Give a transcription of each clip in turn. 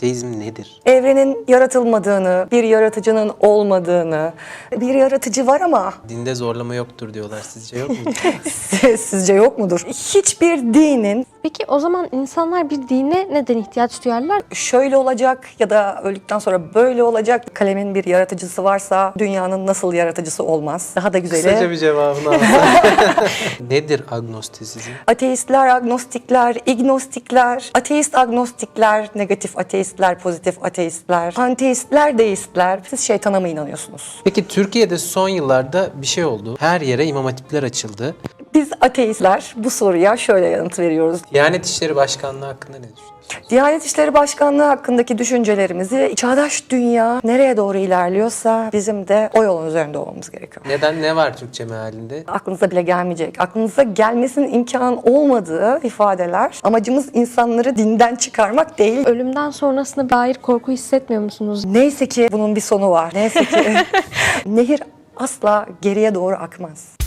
Ateizm nedir? Evrenin yaratılmadığını, bir yaratıcının olmadığını, bir yaratıcı var ama Dinde zorlama yoktur diyorlar. Sizce yok mu? sizce yok mudur? Hiçbir dinin Peki o zaman insanlar bir dine neden ihtiyaç duyarlar? şöyle olacak ya da öldükten sonra böyle olacak. Kalemin bir yaratıcısı varsa dünyanın nasıl yaratıcısı olmaz? Daha da Kısaca güzeli. bir cevabını alsam. nedir agnostizm? Ateistler, agnostikler, ignostikler, ateist agnostikler, negatif ateistler, pozitif ateistler, panteistler, deistler. Siz şeytana mı inanıyorsunuz? Peki Türkiye'de son yıllarda bir şey oldu. Her yere imam hatipler açıldı. Biz ateistler bu soruya şöyle yanıt veriyoruz. Diyanet İşleri Başkanlığı hakkında ne düşünüyorsunuz? Diyanet İşleri Başkanlığı hakkındaki düşüncelerimizi çağdaş dünya nereye doğru ilerliyorsa bizim de o yolun üzerinde olmamız gerekiyor. Neden ne var Türkçe mealinde? Aklınıza bile gelmeyecek, aklınıza gelmesinin imkan olmadığı ifadeler. Amacımız insanları dinden çıkarmak değil. Ölümden sonrasına dair korku hissetmiyor musunuz? Neyse ki bunun bir sonu var. Neyse ki nehir asla geriye doğru akmaz.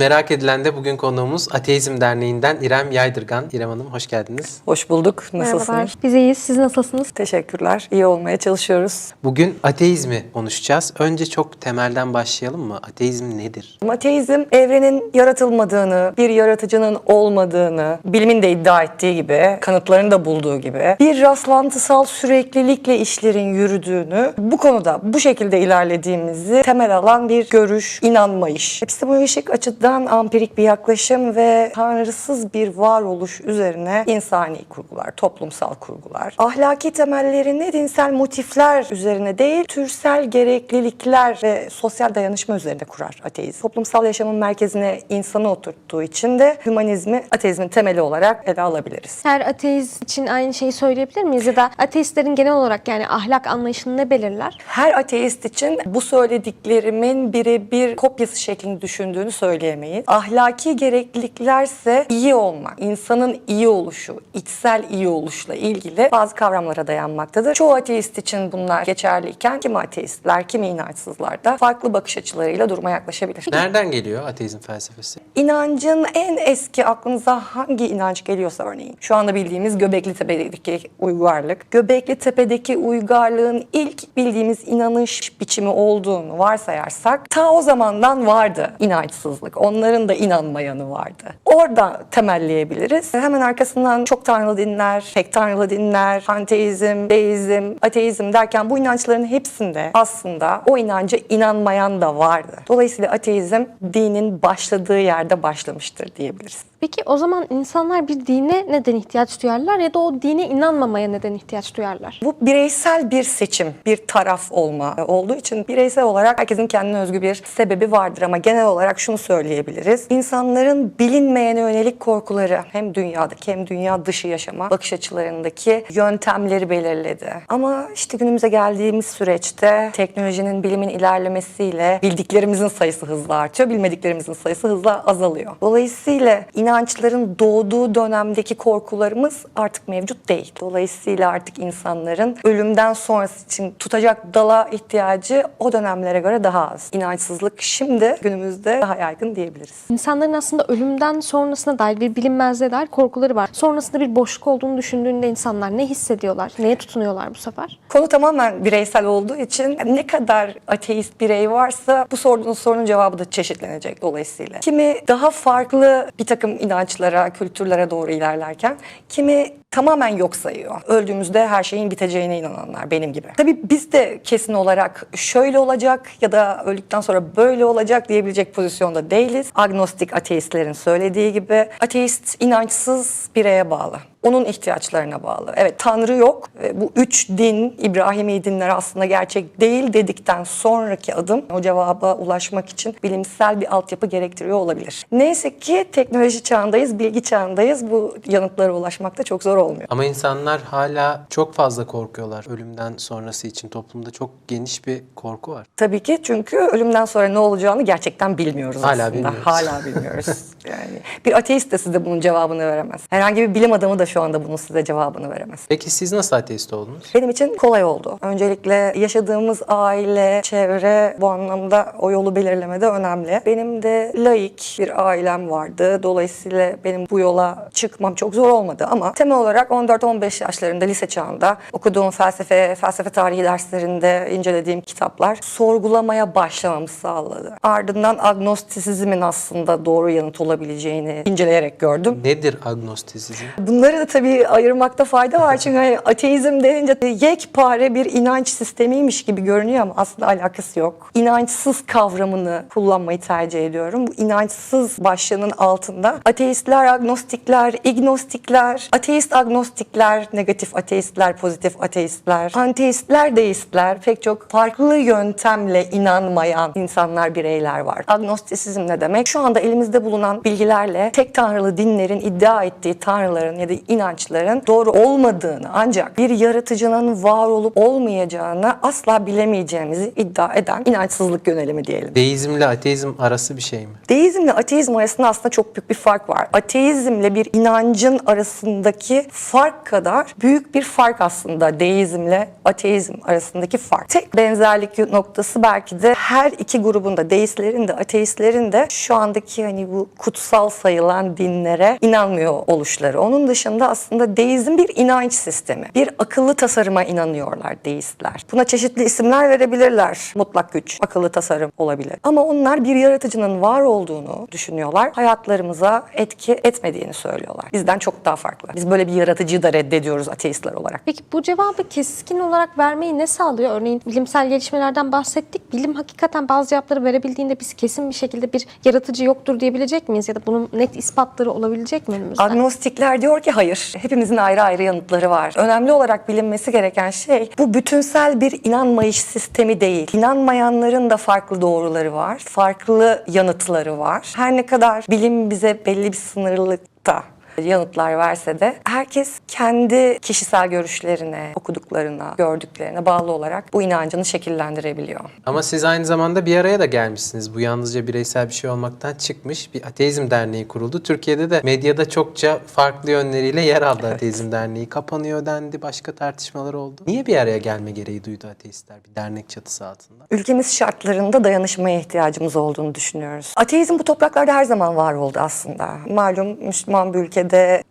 Merak edilen de bugün konuğumuz Ateizm Derneği'nden İrem Yaydırgan. İrem Hanım hoş geldiniz. Hoş bulduk. Nasılsınız? Merhabalar. Biz iyiyiz. Siz nasılsınız? Teşekkürler. İyi olmaya çalışıyoruz. Bugün ateizmi konuşacağız. Önce çok temelden başlayalım mı? Ateizm nedir? Ateizm evrenin yaratılmadığını, bir yaratıcının olmadığını, bilimin de iddia ettiği gibi, kanıtlarını da bulduğu gibi, bir rastlantısal süreklilikle işlerin yürüdüğünü, bu konuda bu şekilde ilerlediğimizi temel alan bir görüş, inanmayış. Epistemolojik açıdan ampirik bir yaklaşım ve tanrısız bir varoluş üzerine insani kurgular, toplumsal kurgular. Ahlaki temellerini dinsel motifler üzerine değil, türsel gereklilikler ve sosyal dayanışma üzerine kurar ateizm. Toplumsal yaşamın merkezine insanı oturttuğu için de hümanizmi ateizmin temeli olarak ele alabiliriz. Her ateist için aynı şeyi söyleyebilir miyiz? Ya da ateistlerin genel olarak yani ahlak anlayışını ne belirler? Her ateist için bu söylediklerimin birebir kopyası şeklinde düşündüğünü söyleyemeyiz. Ahlaki gerekliliklerse iyi olmak, insanın iyi oluşu, içsel iyi oluşla ilgili bazı kavramlara dayanmaktadır. Çoğu ateist için bunlar geçerliyken kimi ateistler, kimi inançsızlar da farklı bakış açılarıyla duruma yaklaşabilir. Nereden geliyor ateizm felsefesi? İnancın en eski aklınıza hangi inanç geliyorsa örneğin şu anda bildiğimiz Göbekli Tepe'deki uygarlık. Göbekli Tepe'deki uygarlığın ilk bildiğimiz inanış biçimi olduğunu varsayarsak ta o zamandan vardı inançsızlık. Onların da inanmayanı vardı. Orada temelleyebiliriz. Hemen arkasından çok tanrılı dinler, tek tanrılı dinler, panteizm, deizm, ateizm derken bu inançların hepsinde aslında o inanca inanmayan da vardı. Dolayısıyla ateizm dinin başladığı yerde başlamıştır diyebiliriz. Peki o zaman insanlar bir dine neden ihtiyaç duyarlar ya da o dine inanmamaya neden ihtiyaç duyarlar? Bu bireysel bir seçim, bir taraf olma olduğu için bireysel olarak herkesin kendine özgü bir sebebi vardır ama genel olarak şunu söyleyebiliriz. İnsanların bilinmeyene yönelik korkuları hem dünyadaki hem dünya dışı yaşama bakış açılarındaki yöntemleri belirledi. Ama işte günümüze geldiğimiz süreçte teknolojinin, bilimin ilerlemesiyle bildiklerimizin sayısı hızla artıyor, bilmediklerimizin sayısı hızla azalıyor. Dolayısıyla inançların doğduğu dönemdeki korkularımız artık mevcut değil. Dolayısıyla artık insanların ölümden sonrası için tutacak dala ihtiyacı o dönemlere göre daha az. İnançsızlık şimdi günümüzde daha yaygın diyebiliriz. İnsanların aslında ölümden sonrasına dair bir bilinmezliğe dair korkuları var. Sonrasında bir boşluk olduğunu düşündüğünde insanlar ne hissediyorlar? Neye tutunuyorlar bu sefer? Konu tamamen bireysel olduğu için ne kadar ateist birey varsa bu sorduğunuz sorunun cevabı da çeşitlenecek dolayısıyla. Kimi daha farklı bir takım inançlara, kültürlere doğru ilerlerken kimi tamamen yok sayıyor. Öldüğümüzde her şeyin biteceğine inananlar benim gibi. Tabii biz de kesin olarak şöyle olacak ya da öldükten sonra böyle olacak diyebilecek pozisyonda değiliz. Agnostik ateistlerin söylediği gibi ateist inançsız bireye bağlı. Onun ihtiyaçlarına bağlı. Evet Tanrı yok. Bu üç din, İbrahimi dinler aslında gerçek değil dedikten sonraki adım o cevaba ulaşmak için bilimsel bir altyapı gerektiriyor olabilir. Neyse ki teknoloji çağındayız, bilgi çağındayız. Bu yanıtlara ulaşmakta çok zor olmuyor. Ama insanlar hala çok fazla korkuyorlar ölümden sonrası için. Toplumda çok geniş bir korku var. Tabii ki çünkü ölümden sonra ne olacağını gerçekten bilmiyoruz Hala aslında. bilmiyoruz. Hala bilmiyoruz. yani bir ateist de size bunun cevabını veremez. Herhangi bir bilim adamı da şu anda bunun size cevabını veremez. Peki siz nasıl ateist oldunuz? Benim için kolay oldu. Öncelikle yaşadığımız aile, çevre bu anlamda o yolu belirlemede önemli. Benim de laik bir ailem vardı. Dolayısıyla benim bu yola çıkmam çok zor olmadı ama temel olarak 14-15 yaşlarında lise çağında okuduğum felsefe, felsefe tarihi derslerinde incelediğim kitaplar sorgulamaya başlamamı sağladı. Ardından agnostisizmin aslında doğru yanıt olabileceğini inceleyerek gördüm. Nedir agnostisizm? Bunları tabii ayırmakta fayda var. Çünkü hani ateizm denince yekpare bir inanç sistemiymiş gibi görünüyor ama aslında alakası yok. İnançsız kavramını kullanmayı tercih ediyorum. Bu inançsız başlığının altında ateistler, agnostikler, ignostikler, ateist agnostikler, negatif ateistler, pozitif ateistler, panteistler, deistler, pek çok farklı yöntemle inanmayan insanlar, bireyler var. Agnostisizm ne demek? Şu anda elimizde bulunan bilgilerle tek tanrılı dinlerin iddia ettiği tanrıların ya da inançların doğru olmadığını ancak bir yaratıcının var olup olmayacağını asla bilemeyeceğimizi iddia eden inançsızlık yönelimi diyelim. Deizmle ateizm arası bir şey mi? Deizmle ateizm arasında aslında çok büyük bir fark var. Ateizmle bir inancın arasındaki fark kadar büyük bir fark aslında deizmle ateizm arasındaki fark. Tek benzerlik noktası belki de her iki grubun da deistlerin de ateistlerin de şu andaki hani bu kutsal sayılan dinlere inanmıyor oluşları. Onun dışında aslında deizm bir inanç sistemi. Bir akıllı tasarıma inanıyorlar deistler. Buna çeşitli isimler verebilirler. Mutlak güç, akıllı tasarım olabilir. Ama onlar bir yaratıcının var olduğunu düşünüyorlar. Hayatlarımıza etki etmediğini söylüyorlar. Bizden çok daha farklı. Biz böyle bir yaratıcıyı da reddediyoruz ateistler olarak. Peki bu cevabı keskin olarak vermeyi ne sağlıyor? Örneğin bilimsel gelişmelerden bahsettik. Bilim hakikaten bazı cevapları verebildiğinde biz kesin bir şekilde bir yaratıcı yoktur diyebilecek miyiz? Ya da bunun net ispatları olabilecek mi önümüzde? Agnostikler diyor ki hayır. Hepimizin ayrı ayrı yanıtları var. Önemli olarak bilinmesi gereken şey bu bütünsel bir inanmayış sistemi değil. İnanmayanların da farklı doğruları var. Farklı yanıtları var. Her ne kadar bilim bize belli bir sınırlılıkta yanıtlar verse de herkes kendi kişisel görüşlerine, okuduklarına, gördüklerine bağlı olarak bu inancını şekillendirebiliyor. Ama siz aynı zamanda bir araya da gelmişsiniz. Bu yalnızca bireysel bir şey olmaktan çıkmış. Bir ateizm derneği kuruldu. Türkiye'de de medyada çokça farklı yönleriyle yer aldı ateizm derneği. Kapanıyor dendi, başka tartışmalar oldu. Niye bir araya gelme gereği duydu ateistler bir dernek çatısı altında? Ülkemiz şartlarında dayanışmaya ihtiyacımız olduğunu düşünüyoruz. Ateizm bu topraklarda her zaman var oldu aslında. Malum Müslüman bir ülkede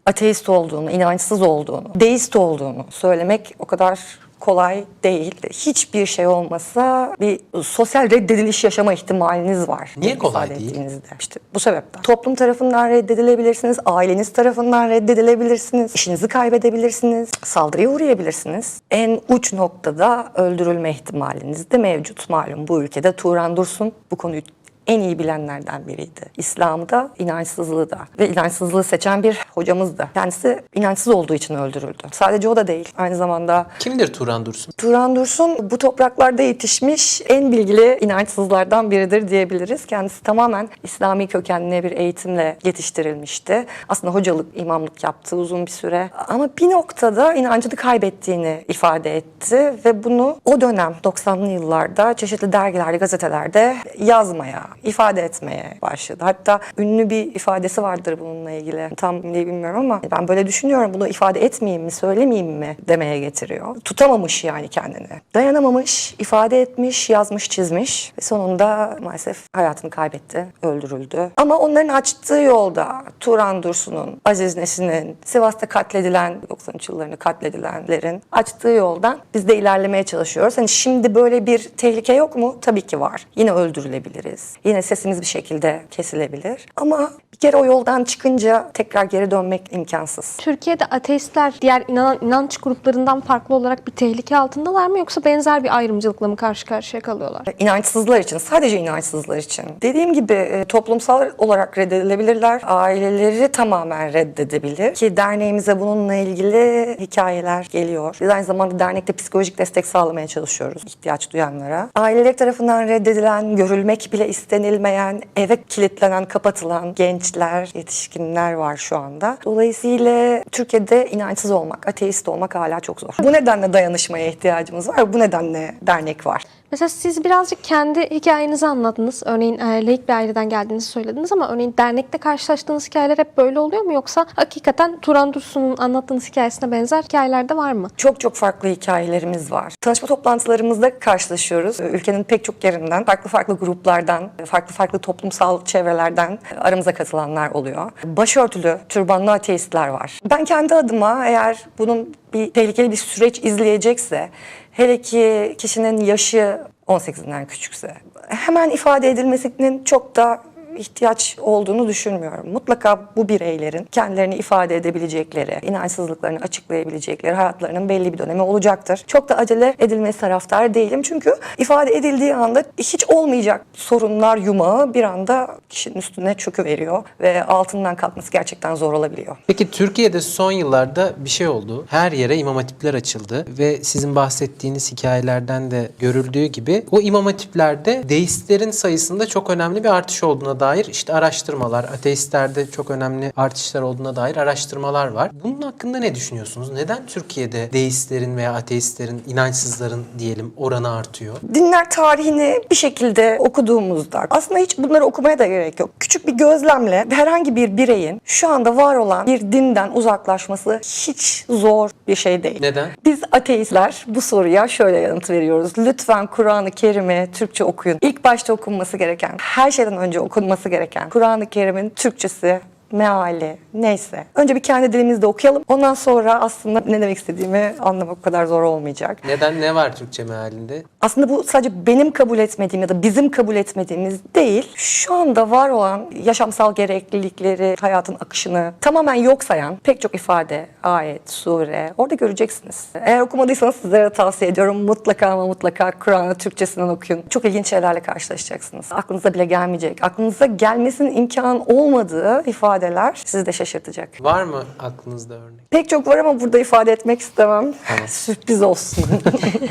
ateist olduğunu, inançsız olduğunu, deist olduğunu söylemek o kadar kolay değil. Hiçbir şey olmasa bir sosyal reddediliş yaşama ihtimaliniz var. Niye kolay değil? İşte bu sebepten. Toplum tarafından reddedilebilirsiniz, aileniz tarafından reddedilebilirsiniz, işinizi kaybedebilirsiniz, saldırıya uğrayabilirsiniz. En uç noktada öldürülme ihtimaliniz de mevcut. Malum bu ülkede Turan Dursun bu konuyu en iyi bilenlerden biriydi. İslam'ı da, inançsızlığı da ve inançsızlığı seçen bir hocamız da. Kendisi inançsız olduğu için öldürüldü. Sadece o da değil. Aynı zamanda Kimdir Turan Dursun? Turan Dursun bu topraklarda yetişmiş en bilgili inançsızlardan biridir diyebiliriz. Kendisi tamamen İslami kökenli bir eğitimle yetiştirilmişti. Aslında hocalık, imamlık yaptı uzun bir süre. Ama bir noktada inancını kaybettiğini ifade etti ve bunu o dönem 90'lı yıllarda çeşitli dergilerde, gazetelerde yazmaya, ifade etmeye başladı. Hatta ünlü bir ifadesi vardır bununla ilgili. Tam ne bilmiyorum ama ben böyle düşünüyorum. Bunu ifade etmeyeyim mi, söylemeyeyim mi demeye getiriyor. Tutamamış yani kendini. Dayanamamış, ifade etmiş, yazmış, çizmiş ve sonunda maalesef hayatını kaybetti, öldürüldü. Ama onların açtığı yolda Turan Dursun'un, Aziz Nesin'in, Sivas'ta katledilen, 93 yıllarını katledilenlerin açtığı yoldan biz de ilerlemeye çalışıyoruz. Hani şimdi böyle bir tehlike yok mu? Tabii ki var. Yine öldürülebiliriz. Yine sesimiz bir şekilde kesilebilir. Ama bir kere o yoldan çıkınca tekrar geri dönmek imkansız. Türkiye'de ateistler diğer inanan, inanç gruplarından farklı olarak bir tehlike altındalar mı yoksa benzer bir ayrımcılıkla mı karşı karşıya kalıyorlar? İnançsızlar için, sadece inançsızlar için. Dediğim gibi e, toplumsal olarak reddedilebilirler. Aileleri tamamen reddedebilir. Ki derneğimize bununla ilgili hikayeler geliyor. Biz aynı zamanda dernekte psikolojik destek sağlamaya çalışıyoruz ihtiyaç duyanlara. Aileleri tarafından reddedilen, görülmek bile istenilmeyen, eve kilitlenen, kapatılan gençler, yetişkinler var şu anda. Dolayısıyla Türkiye'de inançsız olmak, ateist olmak hala çok zor. Bu nedenle dayanışmaya ihtiyacımız var. Bu nedenle dernek var. Mesela siz birazcık kendi hikayenizi anlattınız. Örneğin e, bir aileden geldiğinizi söylediniz ama örneğin dernekte karşılaştığınız hikayeler hep böyle oluyor mu? Yoksa hakikaten Turan Dursun'un anlattığınız hikayesine benzer hikayeler de var mı? Çok çok farklı hikayelerimiz var. Tanışma toplantılarımızda karşılaşıyoruz. Ülkenin pek çok yerinden, farklı farklı gruplardan, farklı farklı toplumsal çevrelerden aramıza katılanlar oluyor. Başörtülü, türbanlı ateistler var. Ben kendi adıma eğer bunun bir tehlikeli bir süreç izleyecekse, hele ki kişinin yaşı 18'inden küçükse, hemen ifade edilmesinin çok da ihtiyaç olduğunu düşünmüyorum. Mutlaka bu bireylerin kendilerini ifade edebilecekleri, inançsızlıklarını açıklayabilecekleri hayatlarının belli bir dönemi olacaktır. Çok da acele edilmesi taraftar değilim. Çünkü ifade edildiği anda hiç olmayacak sorunlar yumağı bir anda kişinin üstüne çöküveriyor ve altından kalkması gerçekten zor olabiliyor. Peki Türkiye'de son yıllarda bir şey oldu. Her yere imam hatipler açıldı ve sizin bahsettiğiniz hikayelerden de görüldüğü gibi o imam hatiplerde deistlerin sayısında çok önemli bir artış olduğuna dair işte araştırmalar, ateistlerde çok önemli artışlar olduğuna dair araştırmalar var. Bunun hakkında ne düşünüyorsunuz? Neden Türkiye'de deistlerin veya ateistlerin, inançsızların diyelim oranı artıyor? Dinler tarihini bir şekilde okuduğumuzda aslında hiç bunları okumaya da gerek yok. Küçük bir gözlemle herhangi bir bireyin şu anda var olan bir dinden uzaklaşması hiç zor bir şey değil. Neden? Biz ateistler bu soruya şöyle yanıt veriyoruz. Lütfen Kur'an-ı Kerim'i Türkçe okuyun. İlk başta okunması gereken, her şeyden önce okunması gereken Kur'an-ı Kerim'in Türkçesi meali neyse. Önce bir kendi dilimizde okuyalım. Ondan sonra aslında ne demek istediğimi anlamak o kadar zor olmayacak. Neden? Ne var Türkçe mealinde? Aslında bu sadece benim kabul etmediğim ya da bizim kabul etmediğimiz değil. Şu anda var olan yaşamsal gereklilikleri, hayatın akışını tamamen yok sayan pek çok ifade, ayet, sure orada göreceksiniz. Eğer okumadıysanız sizlere tavsiye ediyorum. Mutlaka ama mutlaka Kur'an'ı Türkçesinden okuyun. Çok ilginç şeylerle karşılaşacaksınız. Aklınıza bile gelmeyecek. Aklınıza gelmesinin imkanı olmadığı ifadeler sizi de şaşırtacak. Var mı aklınızda örnek? Pek çok var ama burada ifade etmek istemem. Sürpriz olsun.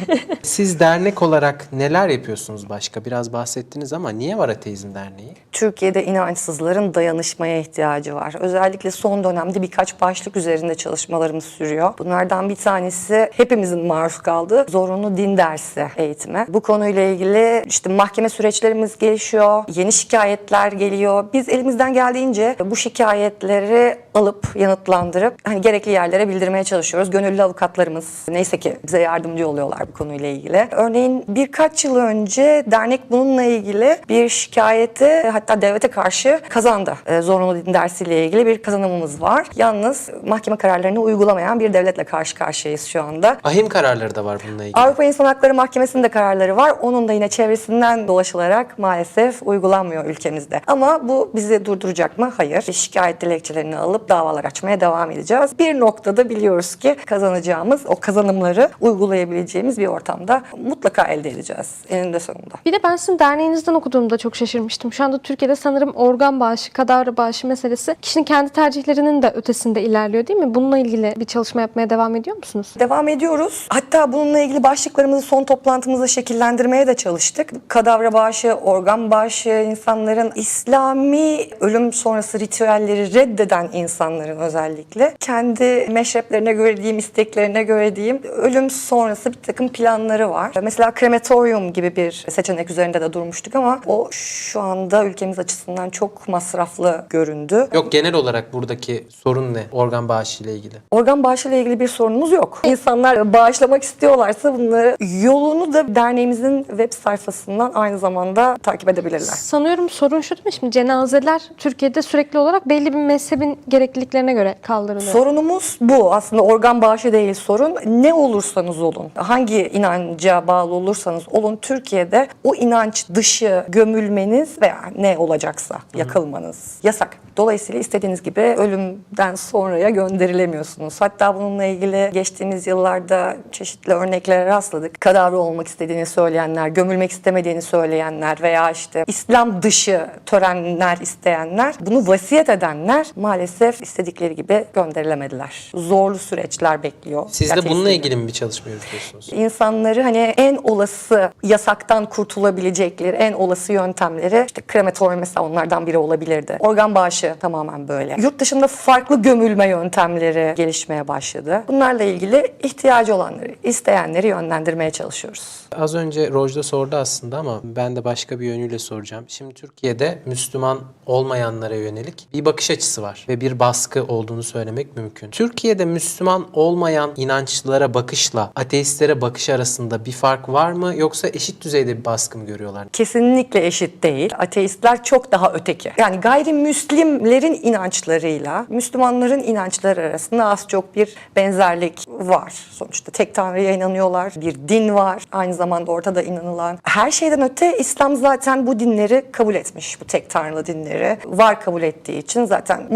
Siz dernek olarak neler yapıyorsunuz başka? Biraz bahsettiniz ama niye var Ateizm Derneği? Türkiye'de inançsızların dayanışmaya ihtiyacı var. Özellikle son dönemde birkaç başlık üzerinde çalışmalarımız sürüyor. Bunlardan bir tanesi hepimizin maruz kaldığı zorunlu din dersi eğitimi. Bu konuyla ilgili işte mahkeme süreçlerimiz gelişiyor, yeni şikayetler geliyor. Biz elimizden geldiğince bu şikayetleri alıp yanıtlandırıp hani gerekli yerlere bildirmeye çalışıyoruz. Gönüllü avukatlarımız neyse ki bize yardımcı oluyorlar bu konuyla ilgili. Örneğin birkaç yıl önce dernek bununla ilgili bir şikayeti hatta devlete karşı kazandı. Ee, zorunlu din dersiyle ilgili bir kazanımımız var. Yalnız mahkeme kararlarını uygulamayan bir devletle karşı karşıyayız şu anda. Ahim kararları da var bununla ilgili. Avrupa İnsan Hakları Mahkemesi'nin de kararları var. Onun da yine çevresinden dolaşılarak maalesef uygulanmıyor ülkemizde. Ama bu bizi durduracak mı? Hayır. Şikayet dilekçelerini alıp davalar açmaya devam edeceğiz. Bir noktada biliyoruz ki kazanacağımız o kazanımları uygulayabileceğimiz bir ortamda mutlaka elde edeceğiz eninde sonunda. Bir de ben sizin derneğinizden okuduğumda çok şaşırmıştım. Şu anda Türkiye'de sanırım organ bağışı, kadavra bağışı meselesi kişinin kendi tercihlerinin de ötesinde ilerliyor değil mi? Bununla ilgili bir çalışma yapmaya devam ediyor musunuz? Devam ediyoruz. Hatta bununla ilgili başlıklarımızı son toplantımızda şekillendirmeye de çalıştık. Kadavra bağışı, organ bağışı, insanların İslami ölüm sonrası ritüelleri reddeden insanların özellikle kendi meşreplerine göre diyeyim, isteklerine göre diyeyim, ölüm sonrası bir takım planları var. Mesela krematorium gibi bir seçenek üzerinde de durmuştuk ama o şu anda ülkemiz açısından çok masraflı göründü. Yok genel olarak buradaki sorun ne? Organ bağışı ile ilgili. Organ bağışıyla ilgili bir sorunumuz yok. İnsanlar bağışlamak istiyorlarsa bunları yolunu da derneğimizin web sayfasından aynı zamanda takip edebilirler. Sanıyorum sorun şu değil mi? Şimdi cenazeler Türkiye'de sürekli olarak belli bir mezhebin gerekliliklerine göre kaldırılıyor. Sorunumuz bu. Aslında organ bağışı değil sorun. Ne olursanız olun, hangi inanca bağlı olursanız olun Türkiye'de o inanç dışı gömülmeniz veya ne olacaksa yakılmanız yasak. Dolayısıyla istediğiniz gibi ölümden sonraya gönderilemiyorsunuz. Hatta bununla ilgili geçtiğimiz yıllarda çeşitli örneklere rastladık. Kadavra olmak istediğini söyleyenler, gömülmek istemediğini söyleyenler veya işte İslam dışı törenler isteyenler, bunu vasiyet edenler maalesef maalesef istedikleri gibi gönderilemediler. Zorlu süreçler bekliyor. Siz de bununla ilgili mi bir çalışma yürütüyorsunuz? İnsanları hani en olası yasaktan kurtulabilecekleri en olası yöntemleri işte krematorium mesela onlardan biri olabilirdi. Organ bağışı tamamen böyle. Yurt dışında farklı gömülme yöntemleri gelişmeye başladı. Bunlarla ilgili ihtiyacı olanları, isteyenleri yönlendirmeye çalışıyoruz. Az önce Rojda sordu aslında ama ben de başka bir yönüyle soracağım. Şimdi Türkiye'de Müslüman olmayanlara yönelik bir bakış açısı var ve bir baskı olduğunu söylemek mümkün. Türkiye'de Müslüman olmayan inançlılara bakışla ateistlere bakış arasında bir fark var mı yoksa eşit düzeyde bir baskı mı görüyorlar? kesinlikle eşit değil. Ateistler çok daha öteki. Yani gayrimüslimlerin inançlarıyla Müslümanların inançları arasında az çok bir benzerlik var. Sonuçta tek tanrıya inanıyorlar. Bir din var. Aynı zamanda ortada inanılan. Her şeyden öte İslam zaten bu dinleri kabul etmiş. Bu tek tanrılı dinleri var kabul ettiği için zaten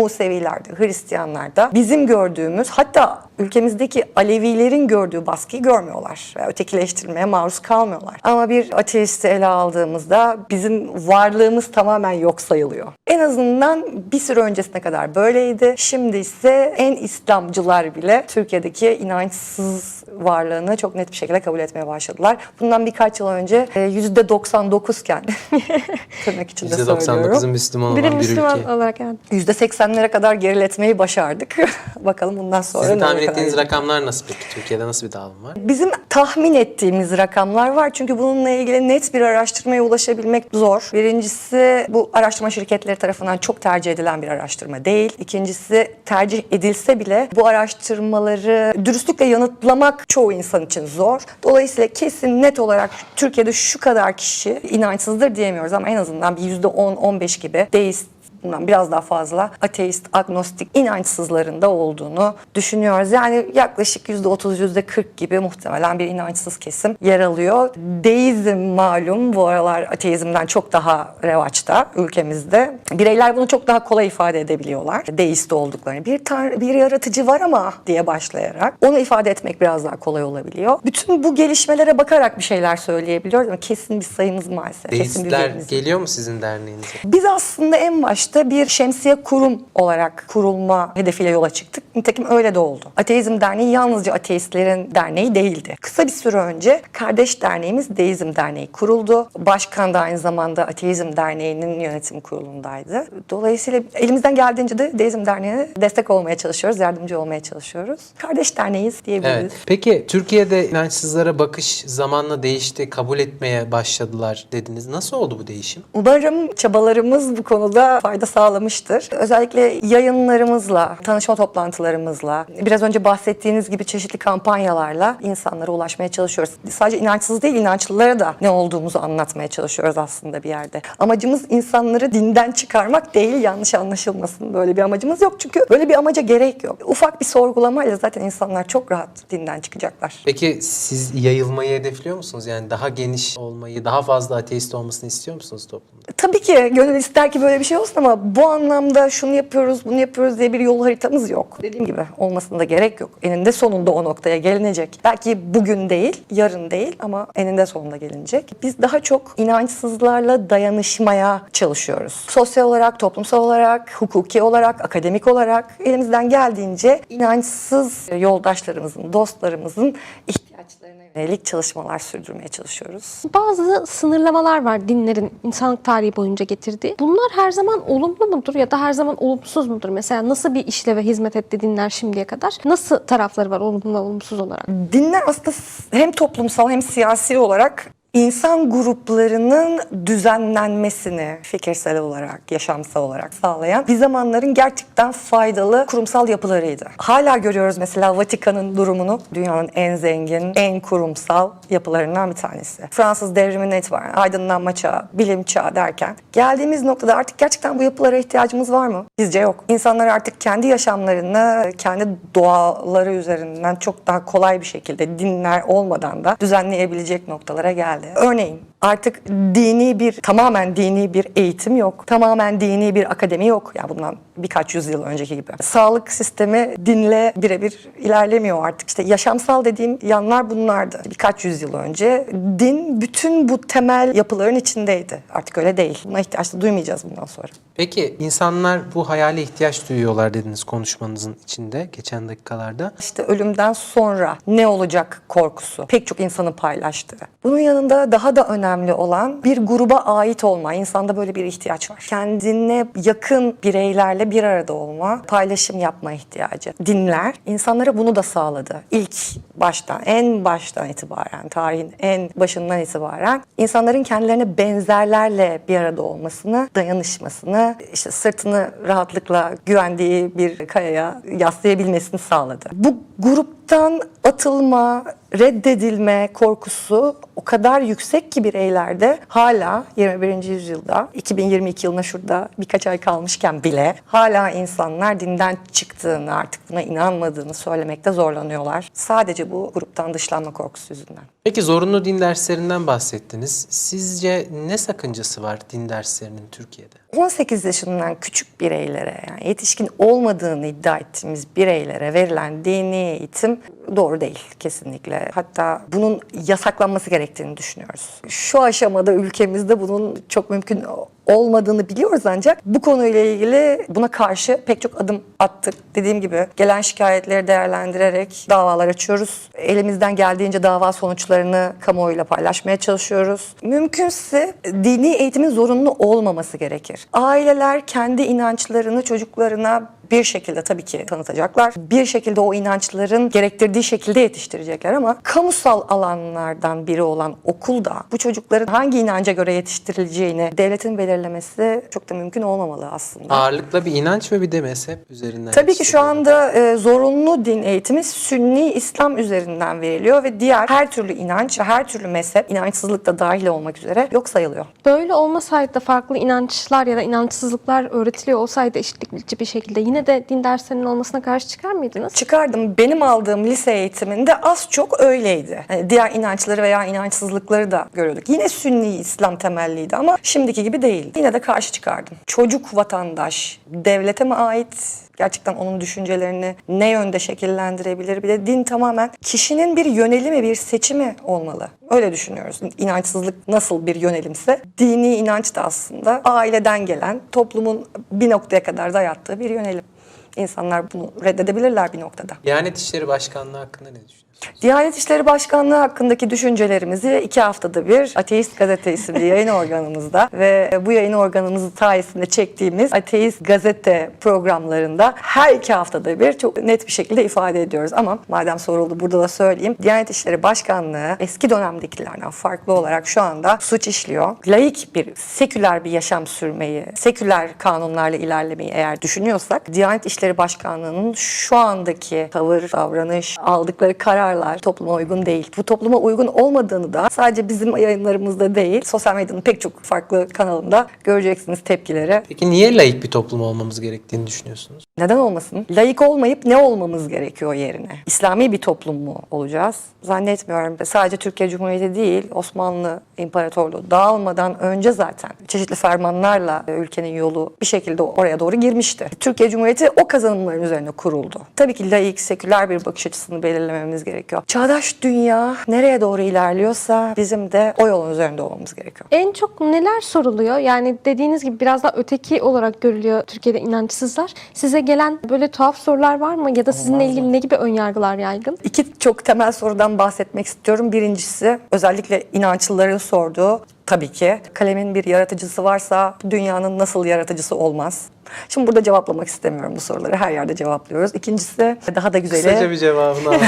Musevilerde, Hristiyanlarda bizim gördüğümüz hatta ülkemizdeki Alevilerin gördüğü baskıyı görmüyorlar. Ve ötekileştirilmeye maruz kalmıyorlar. Ama bir ateisti ele aldığımızda bizim varlığımız tamamen yok sayılıyor. En azından bir süre öncesine kadar böyleydi. Şimdi ise en İslamcılar bile Türkiye'deki inançsız varlığını çok net bir şekilde kabul etmeye başladılar. Bundan birkaç yıl önce e, %99 iken tırnak içinde söylüyorum. %99'un Müslüman olan bir Müslüman ülke. olarak evet. %80'lere kadar geriletmeyi başardık. Bakalım bundan sonra Sizin tahmin kadar ettiğiniz gidecek. rakamlar nasıl peki? Türkiye'de nasıl bir dağılım var? Bizim tahmin ettiğimiz rakamlar var çünkü bununla ilgili net bir araştırmaya ulaşabilmek zor. Birincisi bu araştırma şirketleri tarafından çok tercih edilen bir araştırma değil. İkincisi tercih edilse bile bu araştırmaları dürüstlükle yanıtlamak çoğu insan için zor. Dolayısıyla kesin net olarak Türkiye'de şu kadar kişi inançsızdır diyemiyoruz ama en azından bir %10-15 gibi deist bundan biraz daha fazla ateist, agnostik inançsızların da olduğunu düşünüyoruz. Yani yaklaşık %30, %40 gibi muhtemelen bir inançsız kesim yer alıyor. Deizm malum bu aralar ateizmden çok daha revaçta ülkemizde. Bireyler bunu çok daha kolay ifade edebiliyorlar. Deist olduklarını. Bir tanrı, bir yaratıcı var ama diye başlayarak onu ifade etmek biraz daha kolay olabiliyor. Bütün bu gelişmelere bakarak bir şeyler söyleyebiliyoruz ama kesin bir sayımız maalesef. kesin bir Deistler verimiz yok. geliyor mu sizin derneğinize? Biz aslında en başta bir şemsiye kurum olarak kurulma hedefiyle yola çıktık. Nitekim öyle de oldu. Ateizm Derneği yalnızca ateistlerin derneği değildi. Kısa bir süre önce kardeş derneğimiz Deizm Derneği kuruldu. Başkan da aynı zamanda Ateizm Derneği'nin yönetim kurulundaydı. Dolayısıyla elimizden geldiğince de Deizm Derneği'ne destek olmaya çalışıyoruz, yardımcı olmaya çalışıyoruz. Kardeş derneğiz diyebiliriz. Evet. Peki Türkiye'de inançsızlara bakış zamanla değişti, kabul etmeye başladılar dediniz. Nasıl oldu bu değişim? Umarım çabalarımız bu konuda fayda sağlamıştır. Özellikle yayınlarımızla, tanışma toplantılarımızla, biraz önce bahsettiğiniz gibi çeşitli kampanyalarla insanlara ulaşmaya çalışıyoruz. Sadece inançsız değil, inançlılara da ne olduğumuzu anlatmaya çalışıyoruz aslında bir yerde. Amacımız insanları dinden çıkarmak değil, yanlış anlaşılmasın. Böyle bir amacımız yok çünkü böyle bir amaca gerek yok. Ufak bir sorgulamayla zaten insanlar çok rahat dinden çıkacaklar. Peki siz yayılmayı hedefliyor musunuz? Yani daha geniş olmayı, daha fazla ateist olmasını istiyor musunuz toplumda? Tabii ki gönül ister ki böyle bir şey olsun ama bu anlamda şunu yapıyoruz, bunu yapıyoruz diye bir yol haritamız yok. Dediğim gibi olmasına da gerek yok. Eninde sonunda o noktaya gelinecek. Belki bugün değil, yarın değil ama eninde sonunda gelinecek. Biz daha çok inançsızlarla dayanışmaya çalışıyoruz. Sosyal olarak, toplumsal olarak, hukuki olarak, akademik olarak elimizden geldiğince inançsız yoldaşlarımızın, dostlarımızın ihtiyaçlarına yönelik çalışmalar sürdürmeye çalışıyoruz. Bazı sınırlamalar var dinlerin insanlık tarihi boyunca getirdiği. Bunlar her zaman olumlu mudur ya da her zaman olumsuz mudur? Mesela nasıl bir işleve hizmet etti dinler şimdiye kadar? Nasıl tarafları var olumlu ve olumsuz olarak? Dinler aslında hem toplumsal hem siyasi olarak insan gruplarının düzenlenmesini fikirsel olarak, yaşamsal olarak sağlayan bir zamanların gerçekten faydalı kurumsal yapılarıydı. Hala görüyoruz mesela Vatikan'ın durumunu. Dünyanın en zengin, en kurumsal yapılarından bir tanesi. Fransız devriminden itibaren aydınlanma çağı, bilim çağı derken geldiğimiz noktada artık gerçekten bu yapılara ihtiyacımız var mı? Bizce yok. İnsanlar artık kendi yaşamlarını, kendi doğaları üzerinden çok daha kolay bir şekilde dinler olmadan da düzenleyebilecek noktalara geldi. Örneğin artık dini bir, tamamen dini bir eğitim yok. Tamamen dini bir akademi yok. Yani bundan birkaç yüzyıl önceki gibi. Sağlık sistemi dinle birebir ilerlemiyor artık. İşte yaşamsal dediğim yanlar bunlardı. Birkaç yüzyıl önce din bütün bu temel yapıların içindeydi. Artık öyle değil. Buna ihtiyaç duymayacağız bundan sonra. Peki insanlar bu hayale ihtiyaç duyuyorlar dediniz konuşmanızın içinde geçen dakikalarda. İşte ölümden sonra ne olacak korkusu pek çok insanın paylaştığı. Bunun yanında daha da önemli olan bir gruba ait olma. İnsanda böyle bir ihtiyaç var. Kendine yakın bireylerle bir arada olma, paylaşım yapma ihtiyacı. Dinler insanlara bunu da sağladı. İlk baştan, en baştan itibaren, tarihin en başından itibaren insanların kendilerine benzerlerle bir arada olmasını, dayanışmasını, işte sırtını rahatlıkla güvendiği bir kayaya yaslayabilmesini sağladı. Bu gruptan atılma, reddedilme korkusu o kadar yüksek ki bireylerde hala 21. yüzyılda 2022 yılına şurada birkaç ay kalmışken bile hala insanlar dinden çıktığını artık buna inanmadığını söylemekte zorlanıyorlar. Sadece bu gruptan dışlanma korkusu yüzünden. Peki zorunlu din derslerinden bahsettiniz. Sizce ne sakıncası var din derslerinin Türkiye'de? 18 yaşından küçük bireylere yani yetişkin olmadığını iddia ettiğimiz bireylere verilen dini eğitim doğru değil kesinlikle. Hatta bunun yasaklanması gerektiğini düşünüyoruz. Şu aşamada ülkemizde bunun çok mümkün olmadığını biliyoruz ancak bu konuyla ilgili buna karşı pek çok adım attık. Dediğim gibi gelen şikayetleri değerlendirerek davalar açıyoruz. Elimizden geldiğince dava sonuçlarını kamuoyuyla paylaşmaya çalışıyoruz. Mümkünse dini eğitimin zorunlu olmaması gerekir. Aileler kendi inançlarını çocuklarına bir şekilde tabii ki tanıtacaklar. Bir şekilde o inançların gerektirdiği şekilde yetiştirecekler ama kamusal alanlardan biri olan okulda bu çocukların hangi inanca göre yetiştirileceğini devletin belirlemesi çok da mümkün olmamalı aslında. Ağırlıkla bir inanç ve bir de mezhep üzerinden. Tabii ki şu anda e, zorunlu din eğitimi Sünni İslam üzerinden veriliyor ve diğer her türlü inanç, her türlü mezhep, inançsızlık da dahil olmak üzere yok sayılıyor. Böyle olmasaydı da farklı inançlar ya da inançsızlıklar öğretiliyor olsaydı eşitlikçi bir şekilde yine de din derslerinin olmasına karşı çıkar mıydınız? Çıkardım. Benim aldığım lise eğitiminde az çok öyleydi. Hani diğer inançları veya inançsızlıkları da görüyorduk. Yine Sünni İslam temelliydi ama şimdiki gibi değil. Yine de karşı çıkardım. Çocuk vatandaş devlete mi ait? Gerçekten onun düşüncelerini ne yönde şekillendirebilir? Bir de din tamamen kişinin bir yönelimi, bir seçimi olmalı. Öyle düşünüyoruz. İnançsızlık nasıl bir yönelimse dini inanç da aslında aileden gelen, toplumun bir noktaya kadar dayattığı bir yönelim. İnsanlar bunu reddedebilirler bir noktada. Diyanet İşleri Başkanlığı hakkında ne düşünüyorsunuz? Diyanet İşleri Başkanlığı hakkındaki düşüncelerimizi iki haftada bir Ateist Gazete isimli yayın organımızda ve bu yayın organımızı sayesinde çektiğimiz Ateist Gazete programlarında her iki haftada bir çok net bir şekilde ifade ediyoruz. Ama madem soruldu burada da söyleyeyim. Diyanet İşleri Başkanlığı eski dönemdekilerden farklı olarak şu anda suç işliyor. Laik bir, seküler bir yaşam sürmeyi, seküler kanunlarla ilerlemeyi eğer düşünüyorsak Diyanet İşleri Başkanlığı'nın şu andaki tavır, davranış, aldıkları kararlar topluma uygun değil. Bu topluma uygun olmadığını da sadece bizim yayınlarımızda değil, sosyal medyanın pek çok farklı kanalında göreceksiniz tepkileri. Peki niye laik bir toplum olmamız gerektiğini düşünüyorsunuz? Neden olmasın? Layık olmayıp ne olmamız gerekiyor yerine? İslami bir toplum mu olacağız? Zannetmiyorum. Sadece Türkiye Cumhuriyeti değil, Osmanlı İmparatorluğu dağılmadan önce zaten çeşitli fermanlarla ülkenin yolu bir şekilde oraya doğru girmişti. Türkiye Cumhuriyeti o kazanımların üzerine kuruldu. Tabii ki layık, seküler bir bakış açısını belirlememiz gerekiyor. Çağdaş dünya nereye doğru ilerliyorsa bizim de o yolun üzerinde olmamız gerekiyor. En çok neler soruluyor? Yani dediğiniz gibi biraz daha öteki olarak görülüyor Türkiye'de inançsızlar. Size gelen böyle tuhaf sorular var mı? Ya da sizinle ilgili ne gibi önyargılar yaygın? İki çok temel sorudan bahsetmek istiyorum. Birincisi özellikle inançlıların sorduğu tabii ki kalemin bir yaratıcısı varsa dünyanın nasıl yaratıcısı olmaz? Şimdi burada cevaplamak istemiyorum bu soruları. Her yerde cevaplıyoruz. İkincisi daha da güzeli. Kısaca bir cevabını alalım.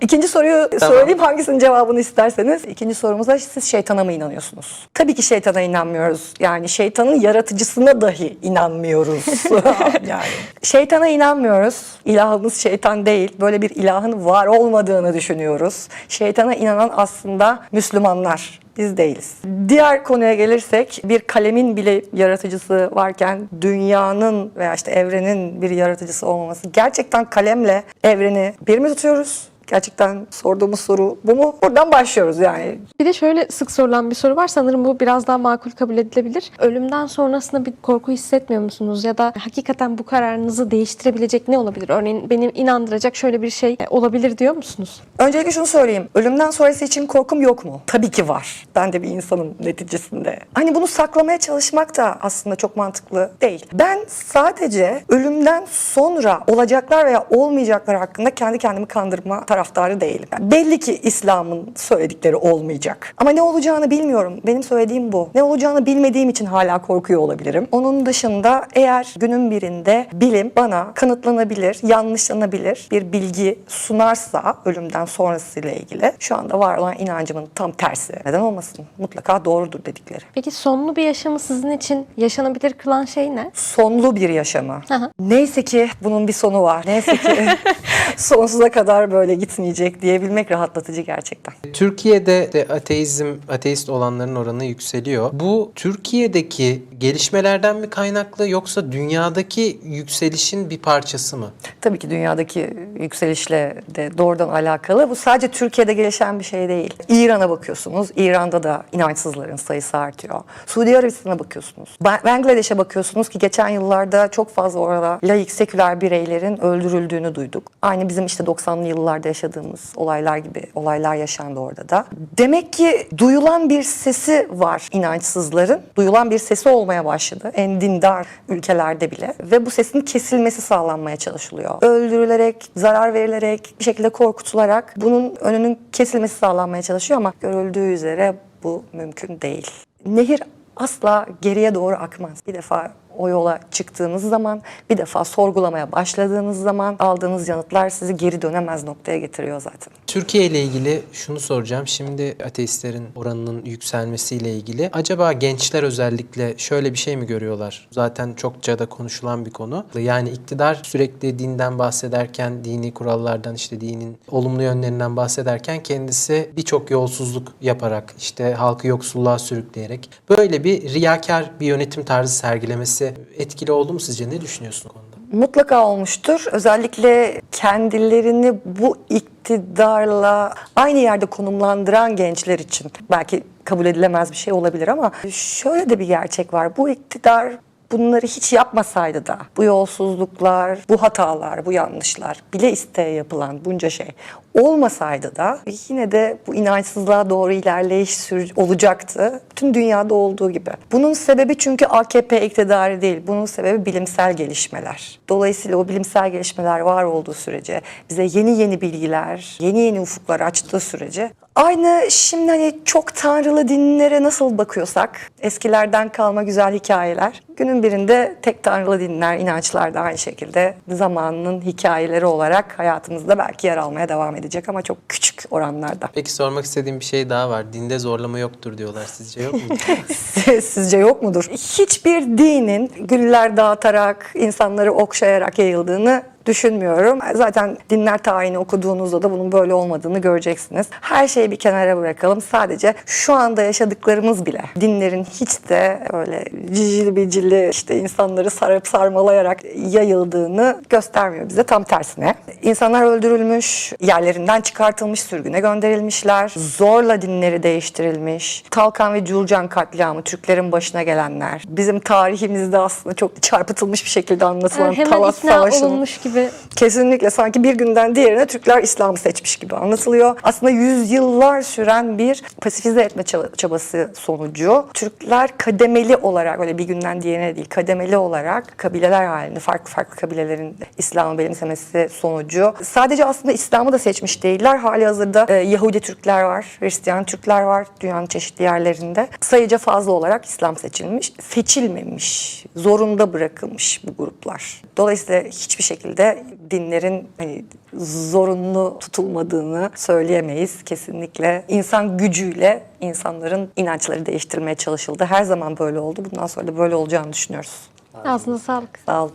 İkinci soruyu söyleyeyim hangisinin cevabını isterseniz. İkinci sorumuza siz şeytana mı inanıyorsunuz? Tabii ki şeytana inanmıyoruz. Yani şeytanın yaratıcısına dahi inanmıyoruz. yani şeytana inanmıyoruz. İlahımız şeytan değil. Böyle bir ilahın var olmadığını düşünüyoruz. Şeytana inanan aslında Müslümanlar. Biz değiliz. Diğer konuya gelirsek bir kalemin bile yaratıcısı varken dünyanın veya işte evrenin bir yaratıcısı olmaması gerçekten kalemle evreni bir mi tutuyoruz? Gerçekten sorduğumuz soru bu mu? Buradan başlıyoruz yani. Bir de şöyle sık sorulan bir soru var. Sanırım bu biraz daha makul kabul edilebilir. Ölümden sonrasında bir korku hissetmiyor musunuz? Ya da hakikaten bu kararınızı değiştirebilecek ne olabilir? Örneğin beni inandıracak şöyle bir şey olabilir diyor musunuz? Öncelikle şunu söyleyeyim. Ölümden sonrası için korkum yok mu? Tabii ki var. Ben de bir insanım neticesinde. Hani bunu saklamaya çalışmak da aslında çok mantıklı değil. Ben sadece ölümden sonra olacaklar veya olmayacaklar hakkında kendi kendimi kandırma taraftarı değilim. Yani belli ki İslam'ın söyledikleri olmayacak. Ama ne olacağını bilmiyorum. Benim söylediğim bu. Ne olacağını bilmediğim için hala korkuyor olabilirim. Onun dışında eğer günün birinde bilim bana kanıtlanabilir, yanlışlanabilir bir bilgi sunarsa ölümden sonrasıyla ilgili şu anda var olan inancımın tam tersi. Neden olmasın? Mutlaka doğrudur dedikleri. Peki sonlu bir yaşamı sizin için yaşanabilir kılan şey ne? Sonlu bir yaşamı. hı. Neyse ki bunun bir sonu var. Neyse ki sonsuza kadar böyle gitmeyecek diyebilmek rahatlatıcı gerçekten. Türkiye'de de ateizm, ateist olanların oranı yükseliyor. Bu Türkiye'deki gelişmelerden mi kaynaklı yoksa dünyadaki yükselişin bir parçası mı? Tabii ki dünyadaki yükselişle de doğrudan alakalı. Bu sadece Türkiye'de gelişen bir şey değil. İran'a bakıyorsunuz. İran'da da inançsızların sayısı artıyor. Suudi Arabistan'a bakıyorsunuz. Ba- Bangladeş'e bakıyorsunuz ki geçen yıllarda çok fazla orada laik, seküler bireylerin öldürüldüğünü duyduk. Aynı bizim işte 90'lı yıllarda yaşadığımız olaylar gibi olaylar yaşandı orada da. Demek ki duyulan bir sesi var inançsızların. Duyulan bir sesi olmaya başladı. En dindar ülkelerde bile. Ve bu sesin kesilmesi sağlanmaya çalışılıyor. Öldürülerek, zarar verilerek, bir şekilde korkutularak bunun önünün kesilmesi sağlanmaya çalışıyor ama görüldüğü üzere bu mümkün değil. Nehir asla geriye doğru akmaz. Bir defa o yola çıktığınız zaman, bir defa sorgulamaya başladığınız zaman aldığınız yanıtlar sizi geri dönemez noktaya getiriyor zaten. Türkiye ile ilgili şunu soracağım. Şimdi ateistlerin oranının yükselmesiyle ilgili. Acaba gençler özellikle şöyle bir şey mi görüyorlar? Zaten çokça da konuşulan bir konu. Yani iktidar sürekli dinden bahsederken, dini kurallardan işte dinin olumlu yönlerinden bahsederken kendisi birçok yolsuzluk yaparak, işte halkı yoksulluğa sürükleyerek böyle bir riyakar bir yönetim tarzı sergilemesi etkili oldu mu sizce? Ne düşünüyorsun konuda? Mutlaka olmuştur. Özellikle kendilerini bu iktidarla aynı yerde konumlandıran gençler için belki kabul edilemez bir şey olabilir ama şöyle de bir gerçek var. Bu iktidar bunları hiç yapmasaydı da bu yolsuzluklar, bu hatalar, bu yanlışlar bile isteye yapılan bunca şey olmasaydı da yine de bu inançsızlığa doğru ilerleyiş olacaktı. Tüm dünyada olduğu gibi. Bunun sebebi çünkü AKP iktidarı değil. Bunun sebebi bilimsel gelişmeler. Dolayısıyla o bilimsel gelişmeler var olduğu sürece bize yeni yeni bilgiler, yeni yeni ufuklar açtığı sürece Aynı şimdi hani çok tanrılı dinlere nasıl bakıyorsak eskilerden kalma güzel hikayeler. Günün birinde tek tanrılı dinler, inançlar da aynı şekilde zamanının hikayeleri olarak hayatımızda belki yer almaya devam edecek ama çok küçük oranlarda. Peki sormak istediğim bir şey daha var. Dinde zorlama yoktur diyorlar. Sizce yok mu? Sizce yok mudur? Hiçbir dinin güller dağıtarak, insanları okşayarak yayıldığını düşünmüyorum. Zaten dinler tarihini okuduğunuzda da bunun böyle olmadığını göreceksiniz. Her şeyi bir kenara bırakalım. Sadece şu anda yaşadıklarımız bile dinlerin hiç de öyle cicili bicili işte insanları sarıp sarmalayarak yayıldığını göstermiyor bize. Tam tersine. İnsanlar öldürülmüş, yerlerinden çıkartılmış, sürgüne gönderilmişler. Zorla dinleri değiştirilmiş. Talkan ve Culcan katliamı, Türklerin başına gelenler. Bizim tarihimizde aslında çok çarpıtılmış bir şekilde anlatılan Hemen Talas ikna Savaşı'nın olunmuş gibi Kesinlikle sanki bir günden diğerine Türkler İslam'ı seçmiş gibi anlatılıyor. Aslında yüzyıllar süren bir pasifize etme çaba- çabası sonucu Türkler kademeli olarak öyle bir günden diğerine değil kademeli olarak kabileler halinde farklı farklı kabilelerin İslam'ı benimsemesi sonucu sadece aslında İslam'ı da seçmiş değiller. Hali hazırda e, Yahudi Türkler var, Hristiyan Türkler var dünyanın çeşitli yerlerinde. Sayıca fazla olarak İslam seçilmiş, seçilmemiş, zorunda bırakılmış bu gruplar. Dolayısıyla hiçbir şekilde dinlerin hani, zorunlu tutulmadığını söyleyemeyiz kesinlikle. İnsan gücüyle insanların inançları değiştirmeye çalışıldı. Her zaman böyle oldu. Bundan sonra da böyle olacağını düşünüyoruz. ağzına sağlık. Sağ olun.